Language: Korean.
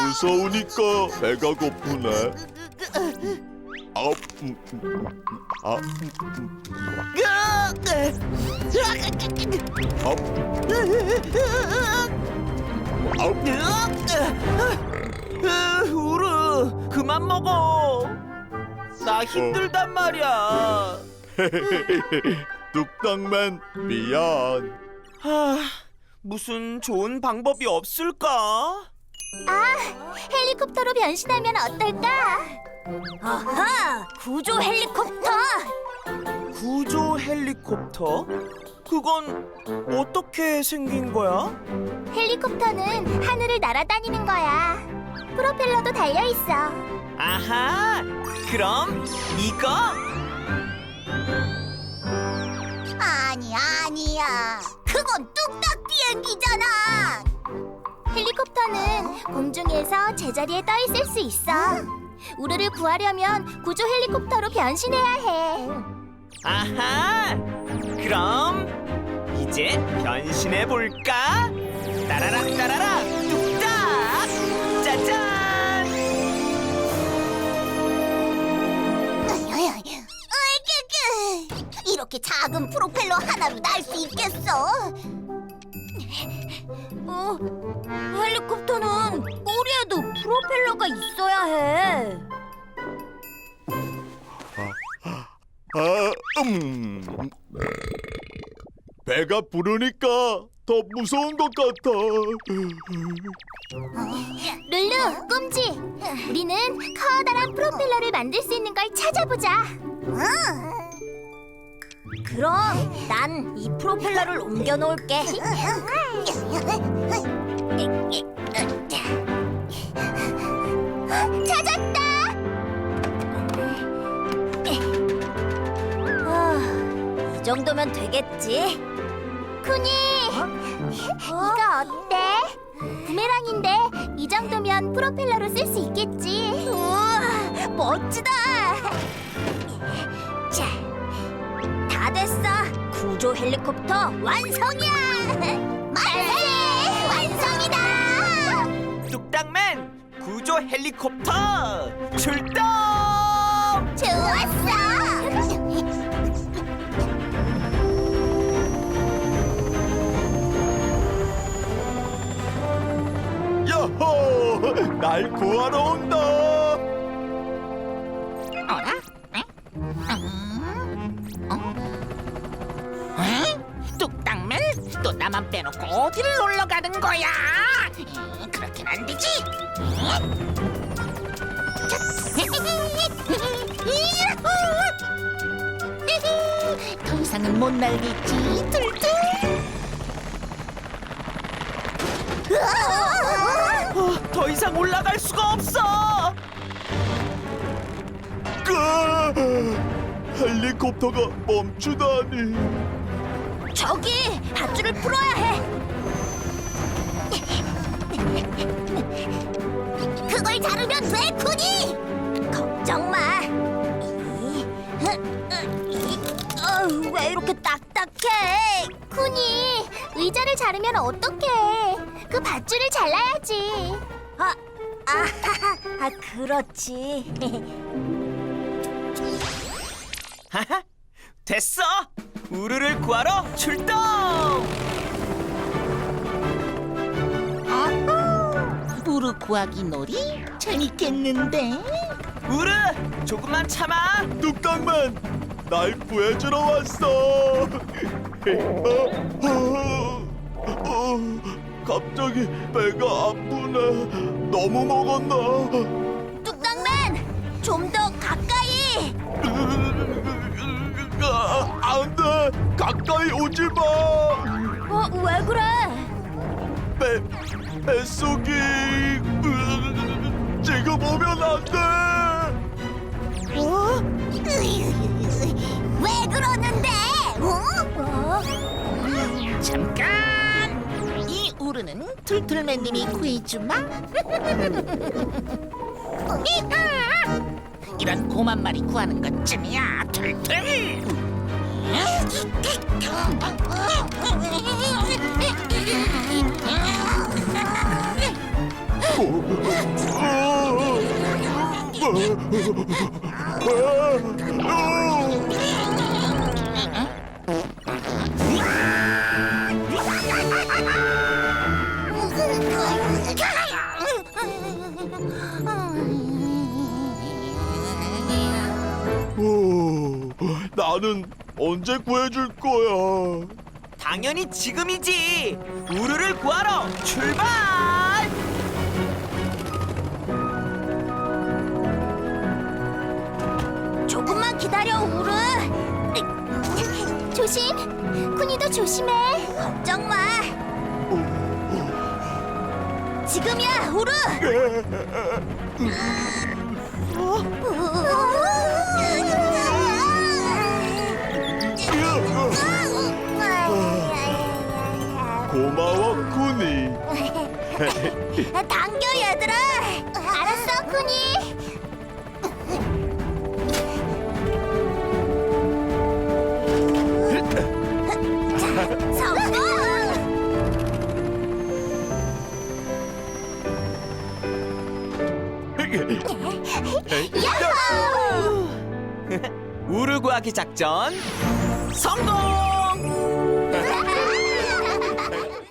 무서우니까 배가 고프네. 아, 음, 음, 아, 음, 음, 아, 아, 우르 그만 먹어. 나 힘들단 말이야. 뚝딱맨 미안. 하, 무슨 좋은 방법이 없을까? 아, 헬리콥터로 변신하면 어떨까? 아하, 구조 헬리콥터. 구조 헬리콥터? 그건 어떻게 생긴 거야? 헬리콥터는 하늘을 날아다니는 거야. 프로펠러도 달려 있어. 아하 그럼 이거? 아니 아니야. 그건 뚝딱 비행기잖아. 헬리콥터는 공중에서 제자리에 떠 있을 수 있어. 우르를 구하려면 구조 헬리콥터로 변신해야 해. 아하 그럼 이제 변신해 볼까? 수 있겠어? 어, 헬리콥터는 꼬리에도 프로펠러가 있어야 해. 아, 음. 배가 부르니까 더 무서운 것 같아. 룰루, 꼼지, 우리는 커다란 프로펠러를 만들 수 있는 걸 찾아보자. 그럼 난 이 프로펠러를 옮겨 놓을게. 찾았다. 아, 이 정도면 되겠지. 쿠니, 이거 어때? 부메랑인데 이 정도면 프로펠러로 쓸 수 있겠지. 우와, 멋지다. 구조 헬리콥터 완성이야. 만세! 완성이다. 뚝딱맨 구조 헬리콥터 출동 좋았어. 야호! 날 구하러 온다. 뚝딱맨 또 나만 빼놓고 어디를 놀러 가는 거야? 음, 그렇긴 안 되지. 음? 야호! 더 이상은 못 날겠지. 툴툴. 어, 더 이상 올라갈 수가 없어 으아! 헬리콥터가 멈추다니. 저기 밧줄을 풀어야 해. 그걸 자르면 돼, 쿠니. 걱정 마. 왜 이렇게 딱딱해? 쿠니, 의자를 자르면 어떡해? 그 밧줄을 잘라야지. 아, 아, 아 그렇지. 하하 됐어 우르를 구하러 출동 우르 구하기 놀이 재밌겠는데? 우르 조금만 참아 뚝딱맨, 날 구해주러 왔어. 어, 어, 어, 갑자기 배가 아프네. 너무 먹었나? 가까이 오지 마! 어, 왜 그래? 배, 뱃속이 으, 지금 오면 안 돼! 어? 왜 그러는데? 어? 잠깐! 이 우르는 툴툴맨님이 구해주마. 이런 고만 말이 구하는 것쯤이야, 툴툴. 오, 나는 언제 구해줄 거야? 당연히 지금이지. 우르를 구하러 출발! 조금만 기다려, 우르. 조심. 쿠니도 조심해. 걱정 마. 지금이야, 우르. 고 당겨 얘들아. 알았어, 쿠니. 성공! 야호! 우르 구하기 작전 성공!